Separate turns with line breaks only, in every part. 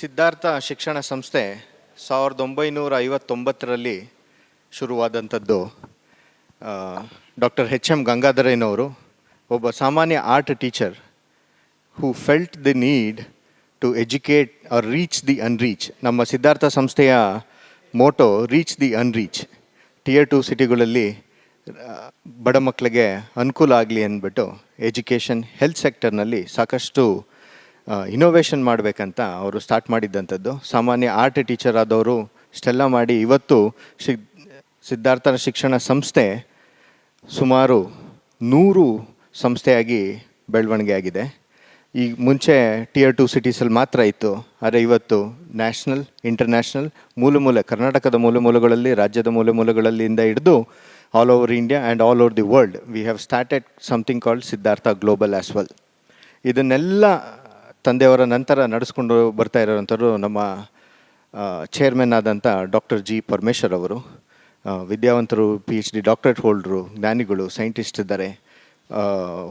ಸಿದ್ಧಾರ್ಥ ಶಿಕ್ಷಣ ಸಂಸ್ಥೆ ಸಾವಿರದ ಒಂಬೈನೂರ ಐವತ್ತೊಂಬತ್ತರಲ್ಲಿ ಶುರುವಾದಂಥದ್ದು. ಡಾಕ್ಟರ್ ಹೆಚ್ ಎಂ ಗಂಗಾಧರಯ್ಯನವರು ಒಬ್ಬ ಸಾಮಾನ್ಯ art teacher who felt the need to educate or reach the unreach ನಮ್ಮ ಸಿದ್ಧಾರ್ಥ ಸಂಸ್ಥೆಯ motto reach the unreach tier two ಸಿಟಿಗಳಲ್ಲಿ ಬಡ ಮಕ್ಕಳಿಗೆ ಅನುಕೂಲ ಆಗಲಿ ಅಂದ್ಬಿಟ್ಟು ಎಜುಕೇಷನ್ ಹೆಲ್ತ್ ಸೆಕ್ಟರ್ನಲ್ಲಿ ಸಾಕಷ್ಟು ಇನೋವೇಷನ್ ಮಾಡಬೇಕಂತ ಅವರು ಸ್ಟಾರ್ಟ್ ಮಾಡಿದ್ದಂಥದ್ದು. ಸಾಮಾನ್ಯ ಆರ್ಟ್ ಟೀಚರ್ ಆದವರು ಇಷ್ಟೆಲ್ಲ ಮಾಡಿ ಇವತ್ತು ಶಿ ಸಿದ್ಧಾರ್ಥ ಶಿಕ್ಷಣ ಸಂಸ್ಥೆ ಸುಮಾರು ನೂರು ಸಂಸ್ಥೆಯಾಗಿ ಬೆಳವಣಿಗೆ ಆಗಿದೆ. ಈಗ ಮುಂಚೆ ಟಿಯರ್ ಟು ಸಿಟೀಸಲ್ಲಿ ಮಾತ್ರ ಇತ್ತು. ಆದರೆ ಇವತ್ತು ನ್ಯಾಷನಲ್ ಇಂಟರ್ನ್ಯಾಷನಲ್ ಮೂಲ ಮೂಲೆ ಕರ್ನಾಟಕದ ಮೂಲ ಮೂಲಗಳಲ್ಲಿ ರಾಜ್ಯದ ಮೂಲೆ ಮೂಲಗಳಲ್ಲಿಂದ ಹಿಡಿದು all over India and all over the world we have started something called Siddhartha global as well ಇದನ್ನೆಲ್ಲ ತಂದೆಯವರ ನಂತರ ನಡೆಸ್ಕೊಂಡು ಬರ್ತಾ ಇರೋವಂಥವ್ರು ನಮ್ಮ ಚೇರ್ಮನ್ ಆದಂಥ ಡಾಕ್ಟರ್ ಜಿ ಪರಮೇಶ್ವರ್ ಅವರು. ವಿದ್ಯಾವಂತರು ಪಿ ಎಚ್ ಡಿ ಡಾಕ್ಟರೇಟ್ ಹೋಲ್ಡ್ರು ಜ್ಞಾನಿಗಳು ಸೈಂಟಿಸ್ಟ್ ಇದ್ದಾರೆ.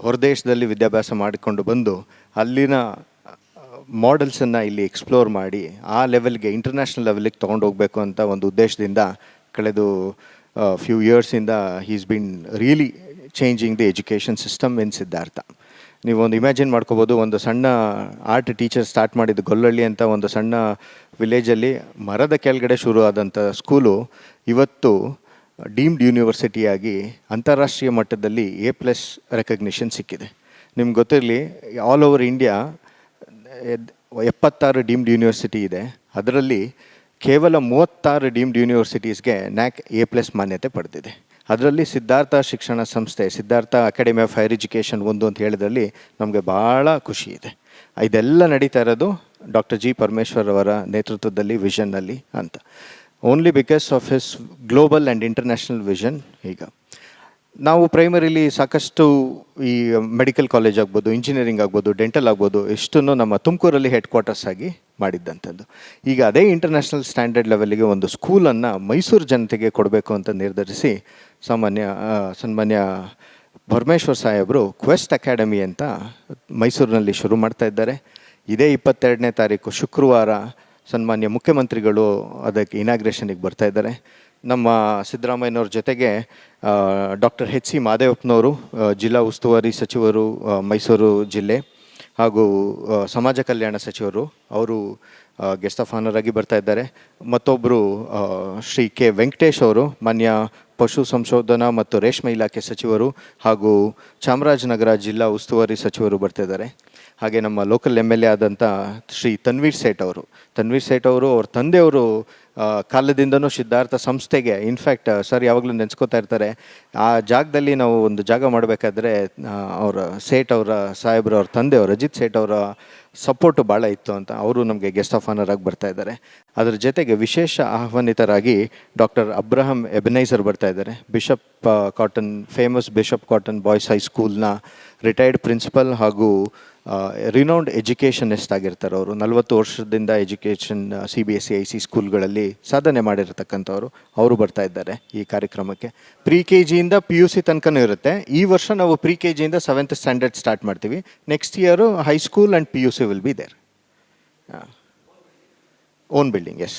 ಹೊರದೇಶದಲ್ಲಿ ವಿದ್ಯಾಭ್ಯಾಸ ಮಾಡಿಕೊಂಡು ಬಂದು ಅಲ್ಲಿನ ಮಾಡೆಲ್ಸನ್ನು ಇಲ್ಲಿ ಎಕ್ಸ್ಪ್ಲೋರ್ ಮಾಡಿ ಆ ಲೆವೆಲ್ಗೆ ಇಂಟರ್ನ್ಯಾಷನಲ್ ಲೆವೆಲಿಗೆ ತೊಗೊಂಡು ಹೋಗಬೇಕು ಅಂತ ಒಂದು ಉದ್ದೇಶದಿಂದ ಕಳೆದು few ಇಯರ್ಸಿಂದ is been really changing the education system in Siddhartha ನೀವು ಒಂದು ಇಮ್ಯಾಜಿನ್ ಮಾಡ್ಕೋಬೋದು, ಒಂದು ಸಣ್ಣ ಆರ್ಟ್ ಟೀಚರ್ ಸ್ಟಾರ್ಟ್ ಮಾಡಿದ್ದು ಗೊಲ್ಲಳ್ಳಿ ಅಂತ ಒಂದು ಸಣ್ಣ ವಿಲೇಜಲ್ಲಿ ಮರದ ಕೆಳಗಡೆ ಶುರು ಆದಂಥ ಸ್ಕೂಲು ಇವತ್ತು ಡೀಮ್ಡ್ ಯೂನಿವರ್ಸಿಟಿಯಾಗಿ ಅಂತಾರಾಷ್ಟ್ರೀಯ ಮಟ್ಟದಲ್ಲಿ ಎ ಪ್ಲಸ್ ರೆಕಗ್ನಿಷನ್ ಸಿಕ್ಕಿದೆ. ನಿಮ್ಗೆ ಗೊತ್ತಿರಲಿ ಆಲ್ ಓವರ್ ಇಂಡಿಯಾ ಎಪ್ಪತ್ತಾರು ಡೀಮ್ಡ್ ಯೂನಿವರ್ಸಿಟಿ ಇದೆ. ಅದರಲ್ಲಿ ಕೇವಲ ಮೂವತ್ತಾರು ಡೀಮ್ಡ್ ಯೂನಿವರ್ಸಿಟೀಸ್ಗೆ ನ್ಯಾಕ್ ಎ ಪ್ಲಸ್ ಮಾನ್ಯತೆ ಪಡೆದಿದೆ. ಅದರಲ್ಲಿ ಸಿದ್ಧಾರ್ಥ ಶಿಕ್ಷಣ ಸಂಸ್ಥೆ, Siddhartha academy of higher education ಒಂದು ಅಂತ ಹೇಳಿದ್ರಲ್ಲಿ ನಮಗೆ ಭಾಳ ಖುಷಿ ಇದೆ. ಇದೆಲ್ಲ ನಡೀತಾ ಇರೋದು ಡಾಕ್ಟರ್ ಜಿ ಪರಮೇಶ್ವರ್ ಅವರ ನೇತೃತ್ವದಲ್ಲಿ ವಿಷನ್ನಲ್ಲಿ ಅಂತ. Only because of his global and international vision ಈಗ. ನಾವು ಪ್ರೈಮರಿಲಿ ಸಾಕಷ್ಟು ಈ ಮೆಡಿಕಲ್ ಕಾಲೇಜ್ ಆಗ್ಬೋದು, ಇಂಜಿನಿಯರಿಂಗ್ ಆಗ್ಬೋದು, ಡೆಂಟಲ್ ಆಗ್ಬೋದು ಇಷ್ಟನ್ನು ನಮ್ಮ ತುಮಕೂರಲ್ಲಿ ಹೆಡ್ ಕ್ವಾರ್ಟರ್ಸ್ ಆಗಿ ಮಾಡಿದ್ದಂಥದ್ದು. ಈಗ ಅದೇ ಇಂಟರ್ನ್ಯಾಷನಲ್ ಸ್ಟ್ಯಾಂಡರ್ಡ್ ಲೆವೆಲ್ಗೆ ಒಂದು ಸ್ಕೂಲನ್ನು ಮೈಸೂರು ಜನತೆಗೆ ಕೊಡಬೇಕು ಅಂತ ನಿರ್ಧರಿಸಿ ಸಾಮಾನ್ಯ ಸನ್ಮಾನ್ಯ ಪರಮೇಶ್ವರ್ ಸಾಹೇಬರು ಕ್ವೆಸ್ಟ್ ಅಕಾಡೆಮಿ ಅಂತ ಮೈಸೂರಿನಲ್ಲಿ ಶುರು ಮಾಡ್ತಾ ಇದ್ದಾರೆ. ಇದೇ ಇಪ್ಪತ್ತೆರಡನೇ ತಾರೀಕು ಶುಕ್ರವಾರ ಸನ್ಮಾನ್ಯ ಮುಖ್ಯಮಂತ್ರಿಗಳು ಅದಕ್ಕೆ ಇನಾಗ್ರೇಷನಿಗೆ ಬರ್ತಾ ಇದ್ದಾರೆ. ನಮ್ಮ ಸಿದ್ದರಾಮಯ್ಯನವ್ರ ಜೊತೆಗೆ ಡಾಕ್ಟರ್ ಹೆಚ್ ಸಿ ಮಾದೇವಪ್ಪನವರು ಜಿಲ್ಲಾ ಉಸ್ತುವಾರಿ ಸಚಿವರು ಮೈಸೂರು ಜಿಲ್ಲೆ ಹಾಗೂ ಸಮಾಜ ಕಲ್ಯಾಣ ಸಚಿವರು, ಅವರು ಗೆಸ್ಟ್ ಆಫ್ ಆನರ್ ಆಗಿ ಬರ್ತಾ ಇದ್ದಾರೆ. ಮತ್ತೊಬ್ಬರು ಶ್ರೀ ಕೆ ವೆಂಕಟೇಶ್ ಅವರು, ಮಾನ್ಯ ಪಶು ಸಂಶೋಧನಾ ಮತ್ತು ರೇಷ್ಮೆ ಇಲಾಖೆ ಸಚಿವರು ಹಾಗೂ ಚಾಮರಾಜನಗರ ಜಿಲ್ಲಾ ಉಸ್ತುವಾರಿ ಸಚಿವರು ಬರ್ತಾ ಇದ್ದಾರೆ. ಹಾಗೆ ನಮ್ಮ ಲೋಕಲ್ ಎಂ ಎಲ್ ಎ ಆದಂಥ ಶ್ರೀ ತನ್ವೀರ್ ಸೇಠ್ ಅವರು. ತನ್ವೀರ್ ಸೇಠ್ ಅವರು, ಅವ್ರ ತಂದೆಯವರು ಕಾಲದಿಂದನೂ ಸಿದ್ಧಾರ್ಥ ಸಂಸ್ಥೆಗೆ ಇನ್ಫ್ಯಾಕ್ಟ್ ಸರ್ ಯಾವಾಗಲೂ ನೆನೆಸ್ಕೋತಾ ಇರ್ತಾರೆ, ಆ ಜಾಗದಲ್ಲಿ ನಾವು ಒಂದು ಜಾಗ ಮಾಡಬೇಕಾದ್ರೆ ಅವರ ಸೇಠ್ ಅವರ, ಸಾಹೇಬ್ರ ಅವ್ರ ತಂದೆಯವರು ಅಜಿತ್ ಸೇಠ್ ಅವರ ಸಪೋರ್ಟು ಭಾಳ ಇತ್ತು ಅಂತ, ಅವರು ನಮಗೆ ಗೆಸ್ಟ್ ಆಫ್ ಆನರ್ ಆಗಿ ಬರ್ತಾ ಇದ್ದಾರೆ. ಅದರ ಜೊತೆಗೆ ವಿಶೇಷ ಆಹ್ವಾನಿತರಾಗಿ ಡಾಕ್ಟರ್ ಅಬ್ರಹಂ ಎಬನೈಸರ್ ಬರ್ತಾ ಇದ್ದಾರೆ. Bishop Cotton famous Bishop Cotton Boys ಹೈಸ್ಕೂಲ್ನ retired principal ಹಾಗೂ ರಿನೌಂಡ್ ಎಜುಕೇಷನಿಸ್ಟ್ ಆಗಿರ್ತಾರೆ ಅವರು. ನಲವತ್ತು ವರ್ಷದಿಂದ education C B S C I C ಸ್ಕೂಲ್ಗಳಲ್ಲಿ ಸಾಧನೆ ಮಾಡಿರತಕ್ಕಂಥವ್ರು. ಅವರು ಬರ್ತಾ ಇದ್ದಾರೆ ಈ ಕಾರ್ಯಕ್ರಮಕ್ಕೆ. ಪ್ರಿ ಕೆ ಜಿಯಿಂದ ಪಿ ಯು ಸಿ ತನಕನೂ ಇರುತ್ತೆ. ಈ ವರ್ಷ ನಾವು ಪ್ರಿ ಕೆ ಜಿಯಿಂದ ಸೆವೆಂತ್ ಸ್ಟ್ಯಾಂಡರ್ಡ್ ಸ್ಟಾರ್ಟ್ ಮಾಡ್ತೀವಿ. Next year high school and P U C will be there own building as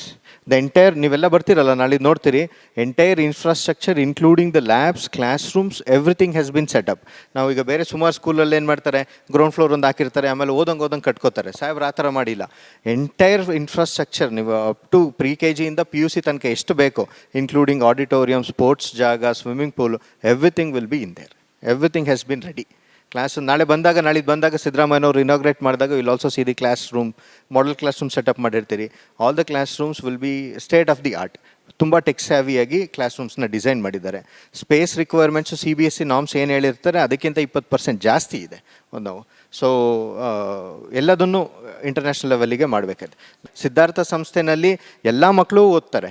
the entire ನೀವೆಲ್ಲ ಬರ್ತೀರಲ್ಲ, ನಾಳೆ ನೋಡ್ತೀರಿ entire infrastructure including the labs class rooms everything has been set up ನಾವು ಈಗ ಬೇರೆ ಸುಮಾರು ಸ್ಕೂಲಲ್ಲಿ ಏನು ಮಾಡ್ತಾರೆ ಗ್ರೌಂಡ್ ಫ್ಲೋರ್ ಒಂದು ಹಾಕಿರ್ತಾರೆ, ಆಮೇಲೆ ಓದಂಗೆ ಓದಂಗೆ ಕಟ್ಕೋತಾರೆ. ಸಾಹೇಬ್ರು, ಆ ಥರ ಮಾಡಿಲ್ಲ. ಎಂಟೈರ್ ಇನ್ಫ್ರಾಸ್ಟ್ರಕ್ಚರ್ ನೀವು ಅಪ್ ಟು ಪ್ರಿ ಕೆ ಜಿಯಿಂದ ಪಿ ಯು ಸಿ ತನಕ ಎಷ್ಟು ಬೇಕೋ ಇನ್ಕ್ಲೂಡಿಂಗ್ ಆಡಿಟೋರಿಯಂ ಸ್ಪೋರ್ಟ್ಸ್ ಜಾಗ swimming pool everything will be in there everything has been ready class ನಾಳೆ ಬಂದಾಗ ನಾಳೆ ಬಂದಾಗ ಸಿದ್ದರಾಮಯ್ಯನವರು ಇನಾಗ್ರೇಟ್ ಮಾಡಿದಾಗ will also see the class room model class room set up ಮಾಡಿರ್ತೀರಿ. All the class rooms will be state of the art ತುಂಬ tech ಹ್ಯಾವಿಯಾಗಿ class ರೂಮ್ಸ್ನ design ಮಾಡಿದ್ದಾರೆ. Space requirements C B S C norms ಏನು ಹೇಳಿರ್ತಾರೆ, ಅದಕ್ಕಿಂತ ಇಪ್ಪತ್ತು percent ಜಾಸ್ತಿ ಇದೆ. ಒಂದು ಸೊ ಎಲ್ಲದನ್ನು ಇಂಟರ್ನ್ಯಾಷನಲ್ ಲೆವೆಲ್ಲಿಗೆ ಮಾಡಬೇಕಾದ್ರೆ ಸಿದ್ಧಾರ್ಥ ಸಂಸ್ಥೆನಲ್ಲಿ ಎಲ್ಲ ಮಕ್ಕಳು ಓದ್ತಾರೆ.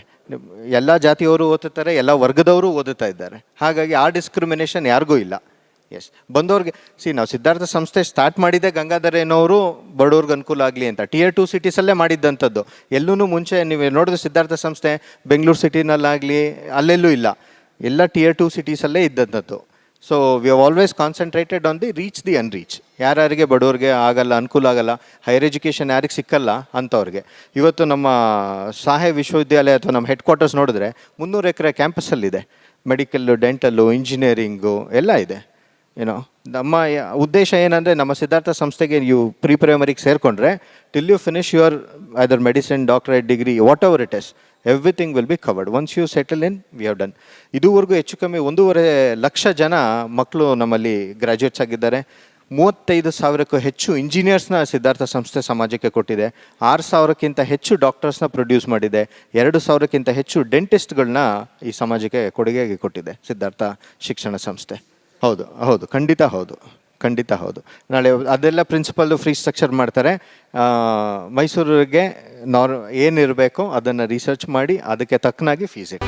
ಎಲ್ಲ ಜಾತಿಯವರು ಓದುತ್ತಾರೆ ಎಲ್ಲ ವರ್ಗದವರು ಓದುತ್ತಾ ಇದ್ದಾರೆ. ಹಾಗಾಗಿ ಆ ಡಿಸ್ಕ್ರಿಮಿನೇಷನ್ ಯಾರಿಗೂ ಇಲ್ಲ. ಎಸ್ ಬಂದವ್ರಿಗೆ ಸಿ ನಾವು ಸಿದ್ಧಾರ್ಥ ಸಂಸ್ಥೆ ಸ್ಟಾರ್ಟ್ ಮಾಡಿದ್ದೆ ಗಂಗಾಧರೇನವರು ಬಡವ್ರಿಗೆ ಅನುಕೂಲ ಆಗಲಿ ಅಂತ. ಟಿಯರ್ ಟು ಸಿಟೀಸಲ್ಲೇ ಮಾಡಿದ್ದಂಥದ್ದು. ಎಲ್ಲೂ ಮುಂಚೆ ನೀವು ನೋಡಿದ್ರೆ ಸಿದ್ಧಾರ್ಥ ಸಂಸ್ಥೆ, ಬೆಂಗಳೂರು ಸಿಟಿನಲ್ಲಾಗಲಿ ಅಲ್ಲೆಲ್ಲೂ ಇಲ್ಲ. ಎಲ್ಲ ಟಿಯರ್ ಟು ಸಿಟೀಸಲ್ಲೇ ಇದ್ದಂಥದ್ದು. So we have always concentrated on the reach the unreach ಯಾರ್ಯಾರಿಗೆ ಬಡವ್ರಿಗೆ ಆಗಲ್ಲ, ಅನುಕೂಲ ಆಗಲ್ಲ ಹೈಯರ್ ಎಜುಕೇಷನ್ ಯಾರಿಗೆ ಸಿಕ್ಕಲ್ಲ ಅಂಥವ್ರಿಗೆ ಇವತ್ತು ನಮ್ಮ ಸಹಾಯ ವಿಶ್ವವಿದ್ಯಾಲಯ ಅಥವಾ ನಮ್ಮ ಹೆಡ್ ಕ್ವಾರ್ಟರ್ಸ್ ನೋಡಿದ್ರೆ ಮುನ್ನೂರು ಎಕರೆ ಕ್ಯಾಂಪಸ್ಸಲ್ಲಿದೆ ಮೆಡಿಕಲ್ಲು ಡೆಂಟಲ್ಲು ಇಂಜಿನಿಯರಿಂಗು ಎಲ್ಲ ಇದೆ. ಏನೋ ನಮ್ಮ ಉದ್ದೇಶ ಏನಂದರೆ ನಮ್ಮ ಸಿದ್ಧಾರ್ಥ ಸಂಸ್ಥೆಗೆ ನೀವು ಪ್ರೀ ಪ್ರೈಮರಿಗೆ ಸೇರಿಕೊಂಡ್ರೆ till you finish your other medicine doctorate degree whatever it is everything will be covered once you settle in we have done ಇದುವರೆಗೂ ಹೆಚ್ಚು ಕಮ್ಮಿ ಒಂದೂವರೆ ಲಕ್ಷ ಜನ ಮಕ್ಕಳು ನಮ್ಮಲ್ಲಿ ಗ್ರ್ಯಾಜುಯೇಟ್ಸ್ ಆಗಿದ್ದಾರೆ. ಮೂವತ್ತೈದು ಸಾವಿರಕ್ಕೂ ಹೆಚ್ಚು ಇಂಜಿನಿಯರ್ಸ್ನ ಸಿದ್ಧಾರ್ಥ ಸಂಸ್ಥೆ ಸಮಾಜಕ್ಕೆ ಕೊಟ್ಟಿದೆ. ಆರು ಸಾವಿರಕ್ಕಿಂತ ಹೆಚ್ಚು ಡಾಕ್ಟರ್ಸ್ನ ಪ್ರೊಡ್ಯೂಸ್ ಮಾಡಿದೆ. ಎರಡು ಸಾವಿರಕ್ಕಿಂತ ಹೆಚ್ಚು ಡೆಂಟಿಸ್ಟ್ಗಳನ್ನ ಈ ಸಮಾಜಕ್ಕೆ ಕೊಡುಗೆಯಾಗಿ ಕೊಟ್ಟಿದೆ ಸಿದ್ಧಾರ್ಥ ಶಿಕ್ಷಣ ಸಂಸ್ಥೆ. ಹೌದು ಹೌದು, ಖಂಡಿತ ಹೌದು ಖಂಡಿತ ಹೌದು. ನಾಳೆ ಅದೆಲ್ಲ ಪ್ರಿನ್ಸಿಪಲ್ ಫ್ರೀ ಸ್ಟ್ರಕ್ಚರ್ ಮಾಡ್ತಾರೆ. ಮೈಸೂರಿಗೆ ನಾರ್ ಏನಿರಬೇಕು ಅದನ್ನು ರಿಸರ್ಚ್ ಮಾಡಿ ಅದಕ್ಕೆ ತಕ್ಕನಾಗಿ ಫೀಸ್ ಇಟ್ಟು